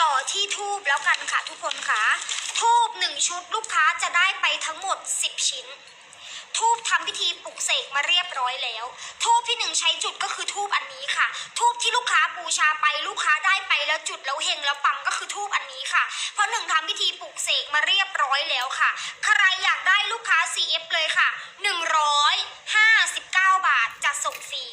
ต่อที่ทูบแล้วกันค่ะทุกคนค่ะทูบหนึ่งชุดลูกค้าจะได้ไปทั้งหมด 10 ชิ้น ทูบทำพิธีปลุกเสกมาเรียบร้อยแล้ว ทูบที่หนึ่งใช้จุดก็คือทูบอันนี้ค่ะ ทูบที่ลูกค้าบูชาไปลูกค้าได้ไปแล้วจุดแล้วเฮงแล้วปังก็คือทูบอันนี้ค่ะ เพราะหนึ่งทำพิธีปลุกเสกมาเรียบร้อยแล้วค่ะ ใครอยากได้ลูกค้า CF เลยค่ะ 159 บาทจะส่งฟรี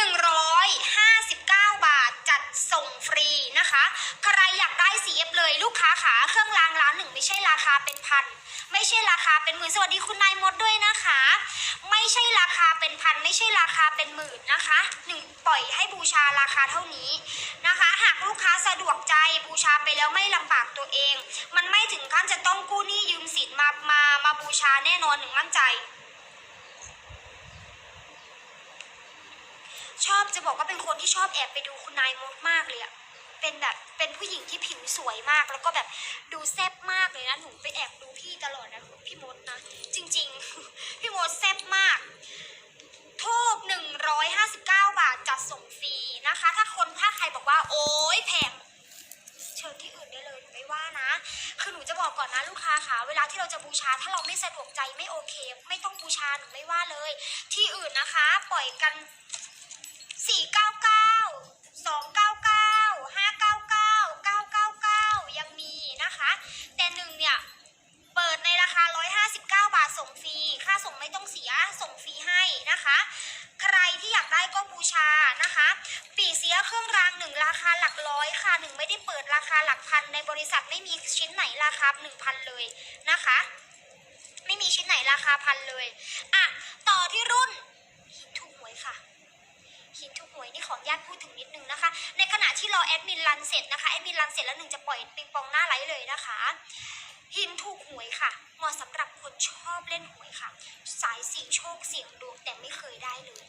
159 บาทจัดส่งฟรีนะคะ ใครอยากได้ CF เล ยลูกค้าขาเครื่องรางร้านหนึ่งไม่ใช่ราคาเป็นพันไม่ใช่ราคาเป็นหมื่นสวัสดีคุณนายมดด้วยนะคะ ไม่ใช่ราคาเป็นพันไม่ใช่ราคาเป็นหมื่นนะคะหนึ่งปล่อยให้บูชาราคาเท่านี้นะคะ หากลูกค้าสะดวกใจบูชาไปแล้วไม่ลำบากตัวเอง มันไม่ถึงขั้นจะต้องกู้หนี้ยืมสินมามามาบูชาแน่นอนหนึ่งมั่นใจชอบจะบอกว่าเป็นคนที่ชอบแอบไปดูคุณนายมดมากเลยอะ เป็นแบบเป็นผู้หญิงที่ผิวสวยมาก แล้วก็แบบดูแซ่บมากเลยนะหนูไปแอบดูพี่ตลอดนะพี่มดนะ จริง ๆ พี่มดแซ่บมากทูบ159 บาทจัดส่งฟรีนะคะ ถ้าคนถ้าใครบอกว่า โอ้ยแพงเชิญที่อื่นได้เลยไม่ว่านะ คือหนูจะบอกก่อนนะลูกค้าค่ะเวลาที่เราจะบูชาถ้าเราไม่สะดวกใจไม่โอเค ไม่ต้องบูชาหนูไม่ว่าเลย ที่อื่นนะคะ ปล่อยกัน 499 299 แต่หนึ่งเนี่ย เปิดในราคา 159 บาทส่งฟรี ค่าส่งไม่ต้องเสีย ส่งฟรีให้นะคะ ใครที่อยากได้ก็บูชานะคะ ปีเสียเครื่องรางหนึ่งราคาหลักร้อยค่ะหนึ่งไม่ได้เปิดราคาหลักพัน ในบริษัทไม่มีชิ้นไหนราคาหนึ่งพันเลยนะคะ ไม่มีชิ้นไหนราคาพันเลย อะ ต่อที่รุ่น ที่รอแอดมินรันเสร็จนะคะแอดมินรันเสร็จแล้วหนึ่งจะปล่อยปิงปองหน้าไลฟ์เลยนะคะหินถูกหวยค่ะเหมาะสำหรับคนชอบเล่นหวยค่ะ สายเสี่ยงโชคเสี่ยงดวงแต่ไม่เคยได้เลย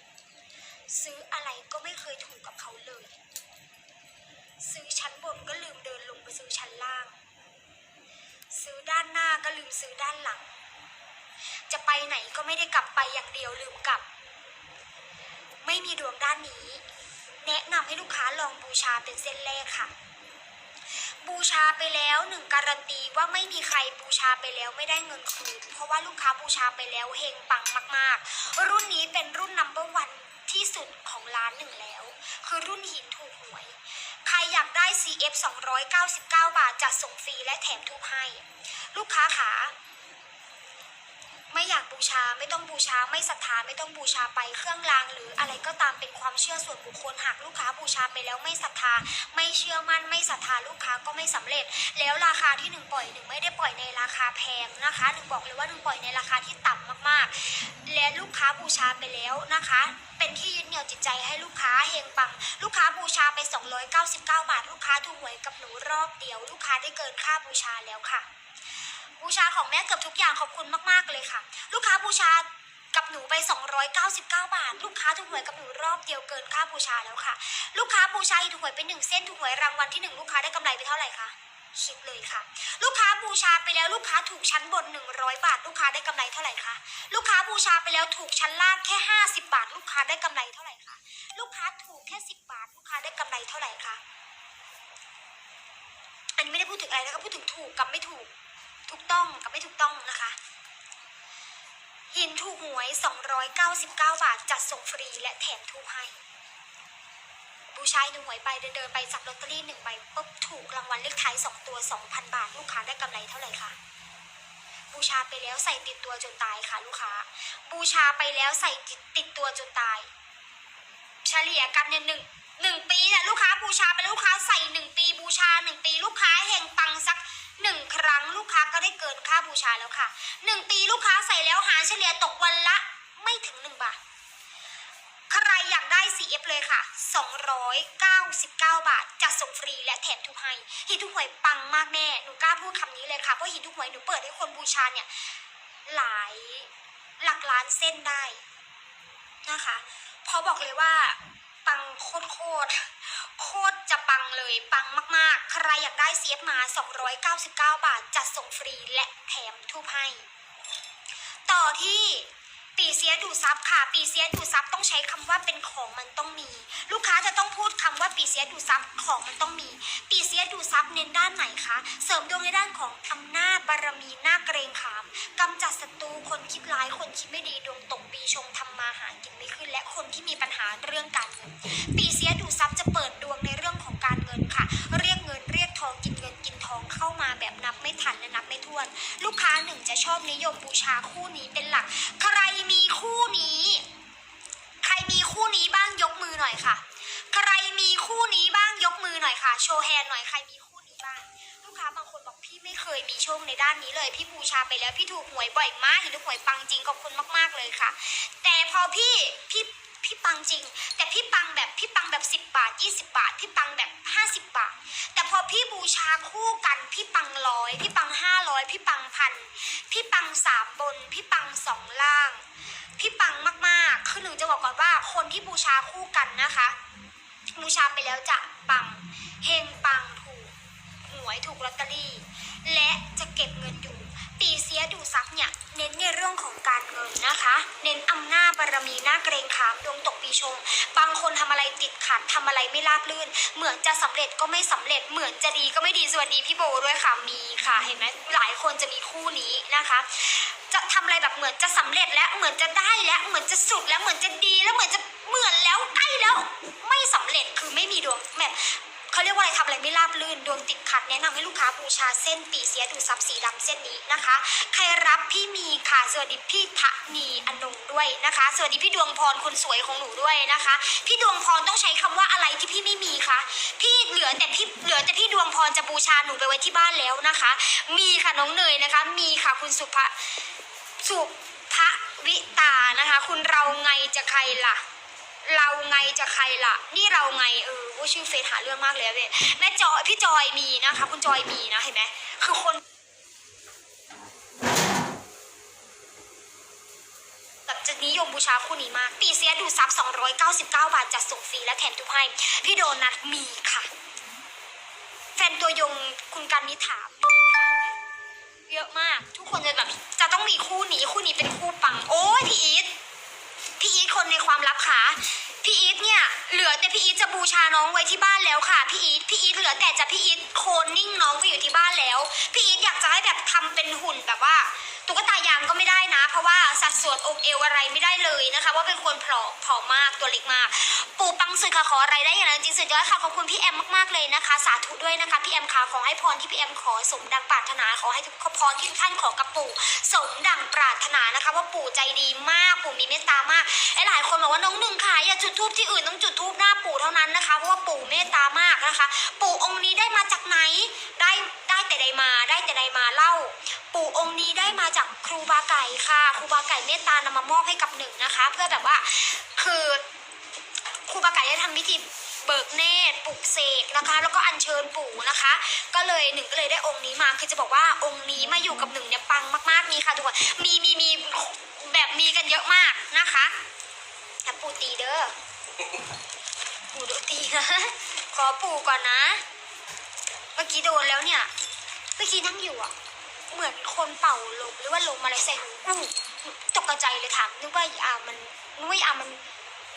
ซื้ออะไรก็ไม่เคยถูกกับเขาเลย ซื้อชั้นบนก็ลืมเดินลงไปซื้อชั้นล่าง ซื้อด้านหน้าก็ลืมซื้อด้านหลัง จะไปไหนก็ไม่ได้กลับไปอย่างเดียวลืมกลับ ไม่มีดวงด้านนี้ แนะนำให้ลูกค้าลองบูชาเป็นเส้นแรกค่ะ บูชาไปแล้วหนึ่งการันตีว่าไม่มีใครบูชาไปแล้วไม่ได้เงินคืน เพราะว่าลูกค้าบูชาไปแล้วเฮงปังมาก ๆ รุ่นนี้เป็นรุ่นนัมเบอร์วันที่สุดของร้านหนึ่งแล้ว คือรุ่นหินถูกหวย ใครอยากได้ CF 299 บาทจะส่งฟรีและแถมทุกให้ ลูกค้าขา ไม่อยากบูชาไม่ต้องบูชาไม่ศรัทธาไม่ต้องบูชาไปเครื่องราง หรืออะไรก็ตามเป็นความเชื่อส่วนบุคคลหากลูกค้าบูชาไปแล้วไม่ศรัทธา ไม่เชื่อมั่นไม่ศรัทธาลูกค้าก็ไม่สำเร็จ แล้วราคาที่หนึ่งปล่อยหนึ่งไม่ได้ปล่อยในราคาแพงนะคะหนึ่งบอกเลยว่าหนึ่งปล่อยในราคาที่ต่ำมากๆ และลูกค้าบูชาไปแล้วนะคะ เป็นที่ยึดเหนี่ยวจิตใจให้ลูกค้าเฮงปัง ลูกค้าบูชาไป 299 บาท ลูกค้าถูกหวยกับหนูรอบเดียว ลูกค้าได้เกินค่าบูชาแล้วค่ะ บูชาของแม่เกือบทุกอย่างขอบคุณมากๆเลยค่ะ ลูกค้าบูชากับหนูไป 299 บาท ลูกค้าถูกหวยกับหนูรอบเดียวเกินค่าบูชาแล้วค่ะ ลูกค้าบูชาถูกหวยไปหนึ่งเส้นถูกหวยรางวัลที่หนึ่งลูกค้าได้กำไรไปเท่าไหร่คะคิดเลยค่ะ ลูกค้าบูชาไปแล้วลูกค้าถูกชั้นบน 100 บาท ลูกค้าได้กำไรเท่าไหร่คะลูกค้าบูชาไปแล้วถูกชั้นล่างแค่ 50 บาท ลูกค้าได้กำไรเท่าไหร่คะลูกค้าถูกแค่ 10 บาท ลูกค้าได้กำไรเท่าไหร่คะอันนี้ไม่ได้พูดถึงอะไรนะคะพูดถึงถูกกับไม่ถูก ถูกต้องกับไม่ถูกต้องนะคะ หินถูกหวย 299 บาท จัดส่งฟรีและแถมทูบให้ บูชายหนึ่งหวยไปเดินเดินไปจับลอตเตอรี่หนึ่งใบปุ๊บถูกรางวัลเลขท้ายสองตัว 2,000 บาท ลูกค้าได้กำไรเท่าไหร่คะบูชาไปแล้วใส่ติดตัวจนตายค่ะลูกค้า บูชาไปแล้วใส่ติดติดตัวจนตาย เฉลี่ยกันเนี่ยหนึ่งหนึ่งปีเนี่ยลูกค้าบูชาไปแล้วลูกค้าใส่หนึ่งปี บูชาหนึ่งปี ลูกค้าเฮงปังสัก หนึ่งครั้งลูกค้าก็ได้เกินค่าบูชาแล้วค่ะหนึ่งปีลูกค้าใส่แล้วหารเฉลี่ยตกวันละไม่ถึงหนึ่งบาท ใครอยากได้ CF เลยค่ะ 299 บาทจะส่งฟรีและแถมทุกให้หินทุกหวยปังมากแม่หนูกล้าพูดคำนี้เลยค่ะ เพราะหินทุกหวยหนูเปิดให้คนบูชาเนี่ยหลายหลักล้านเส้นได้นะคะเพราะบอกเลยว่าปังโคตรโคตร โคตรจะปังเลยปังมากๆ ใครอยากได้เซียมา 299 บาท จัดส่งฟรีและแถมทุกให้ ต่อที่ ปีเสียดูซับค่ะ ปีเสียดูซับต้องใช้คำว่าเป็นของมันต้องมี ลูกค้าจะต้องพูดคำว่าปีเสียดูซับของมันต้องมี ปีเสียดูซับเน้นด้านไหนคะเสริมดวงในด้านของอำนาจบารมีหน้าเกรงขามกำจัดศัตรูคนคิดร้ายคนคิดไม่ดีดวงตกปีชงทำมาหากินไม่ขึ้น และคนที่มีปัญหาเรื่องการเงินปีเสียดูซับจะเปิดดวงในเรื่องของการเงินค่ะ เรียกเงินเรียกทองกินเงินกินทองเข้ามาแบบนับไม่ทันและนับไม่ถ้วน ลูกค้าหนึ่งจะชอบนิยมบูชาคู่นี้เป็นหลักใครมีคู่นี้ ใครมีคู่นี้บ้างยกมือ หน่อยค่ะ ใครมีคู่นี้บ้างยกมือหน่อยค่ะ โชว์แฮนด์หน่อยใครมีคู่นี้บ้าง ลูกค้าบางคนบอกพี่ไม่เคยมีโชคในด้านนี้เลย พี่บูชาไปแล้วพี่ถูกหวยบ่อยมากเห็นถูกหวยปังจริงขอบคุณมาก ๆเลยค่ะ แต่พอพี่พี่พี่ปังจริง แต่พี่ปังแบบพี่ปังแบบ 10 บาท 20 บาท พี่ปังแบบ 50 บาท แต่พอพี่บูชาคู่กัน พี่ปังร้อยพี่ปังห้าร้อยพี่ปังพันพี่ปังสามบน พี่ปังสองล่าง พี่ปังมากๆ คือหนูจะบอกก่อนว่าคนที่บูชาคู่กันนะคะ บูชาไปแล้วจะปังเฮงปังถูกหวยถูกลอตเตอรี่ และจะเก็บเงินอยู่ ปีเสียดูซับเนี่ยเน้นในเรื่องของการเงินนะคะ เน้นอำนาจบารมีหน้าเกรงขามดวงตกปีชง บางคนทำอะไรติดขัดทำอะไรไม่ราบรื่น เหมือนจะสำเร็จก็ไม่สำเร็จเหมือนจะดีก็ไม่ดีสวัสดีพี่โบด้วยค่ะมีค่ะเห็นไหมหลายคนจะมีคู่นี้นะคะ จะทำ แบบเหมือนจะสำเร็จและเหมือนจะได้และเหมือนจะสุดแล้วเหมือนจะดีแล้วเหมือนจะเหมือนแล้วใกล้แล้ว ไม่สำเร็จคือไม่มีดวงแบบเขาเรียกว่าอะไรทำอะไรไม่ราบรื่นดวงติดขัดแนะนำให้ลูกค้าบูชาเส้นปีเสียดูซับสีดำเส้นนี้นะคะ ใครรับพี่มีค่ะสวัสดีพี่ทะนีอนงด้วยนะคะ สวัสดีพี่ดวงพรคนสวยของหนูด้วยนะคะ พี่ดวงพรต้องใช้คำว่าอะไรที่พี่ไม่มีคะพี่เหลือแต่พี่เหลือแต่พี่ดวงพรจะบูชาหนูไปไว้ที่บ้านแล้วนะคะ มีค่ะน้องเนยนะคะ มีค่ะคุณสุภา สุภวิตานะคะ คุณเราไงจะใครล่ะ เราไงจะใครล่ะ นี่เราไงเออว่าชื่อเฟซหาเรื่องมากเลยเว้ยแม่จอยพี่จอยมีนะคะ คุณจอยมีนะเห็นไหมคือคนแบบจะนิยมบูชาคู่นี้มาก ปีเสียดูซับ 299 บาท จัดส่งฟรีและแถมทุกให้ พี่โดนัทมีค่ะ แฟนตัวยงคุณการนิถาม เยอะมาก ทุกคนจะแบบจะต้องมีคู่นี้คู่นี้เป็นคู่ปัง โอ้ยพี่อีทพี่อีทคนในความลับค่ะพี่อีทเนี่ยเหลือแต่พี่อีทจะบูชาน้องไว้ที่บ้านแล้วค่ะพี่อีทพี่อีทเหลือแต่จะพี่อีทโคนนิ่งน้องไว้อยู่ที่บ้านแล้วพี่อีทอยากจะให้แบบทำเป็นหุ่นแบบว่าตุ๊กตายางก็ไม่ได้นะ เพราะว่าสัดส่วนอกเอวอะไรไม่ได้เลยนะคะว่าเป็นคนผอมผอมมากตัวเล็กมาก ปูปังสุดค่ะขออะไรได้อย่างนั้นจริงสุดยอดค่ะขอบคุณพี่แอมมากๆเลยนะคะ สาธุด้วยนะคะพี่แอมค่ะขอให้พรที่พี่แอมขอสมดังปรารถนาขอให้ทุกพรที่ทุกท่านขอกับปู่สมดังปรารถนานะคะ ว่าปู่ใจดีมากปู่มีเมตตามากหลายคนบอกว่าน้องหนึ่งค่ะอย่าจุดทูบที่อื่นต้องจุดทูบหน้าปู่เท่านั้นนะคะ เพราะว่าปู่เมตตามากนะคะ ปู่องค์นี้ได้มาจากไหน ได้ได้แต่ใดมา ได้แต่ใดมาเล่า ปู่องค์นี้ได้มาจากครูบาไก่ค่ะ ครูบาไก่เมตตานำมามอบให้กับหนึ่งนะคะ เพื่อแบบว่าคือครูบาไก่ได้ทำพิธีเบิกเนตรปลุกเสกนะคะ แล้วก็อัญเชิญปู่นะคะ ก็เลยหนึ่งก็เลยได้องค์นี้มาคือจะบอกว่าองค์นี้มาอยู่กับหนึ่งเนี่ยปังมากๆมีค่ะทุกคนมีมีมีแบบมีกันเยอะมากนะคะแต่ปู่ตีเด้ อปู่โดนตีนะ ขอปู่ก่อนนะ เมื่อกี้โดนแล้วเนี่ย เมื่อกี้นั่งอยู่อะ เหมือนคนเป่าลมหรือว่าลมอะไรใส่หูอู้ตกใจเลยถามนึกว่าอ่ามันนึกว่าอ่ามัน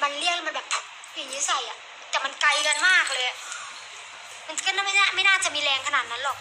มันเรียกมันแบบอย่างนี้ใส่อะ แต่มันไกลกันมากเลย มันก็ไม่น่าไม่น่าจะมีแรงขนาดนั้นหรอก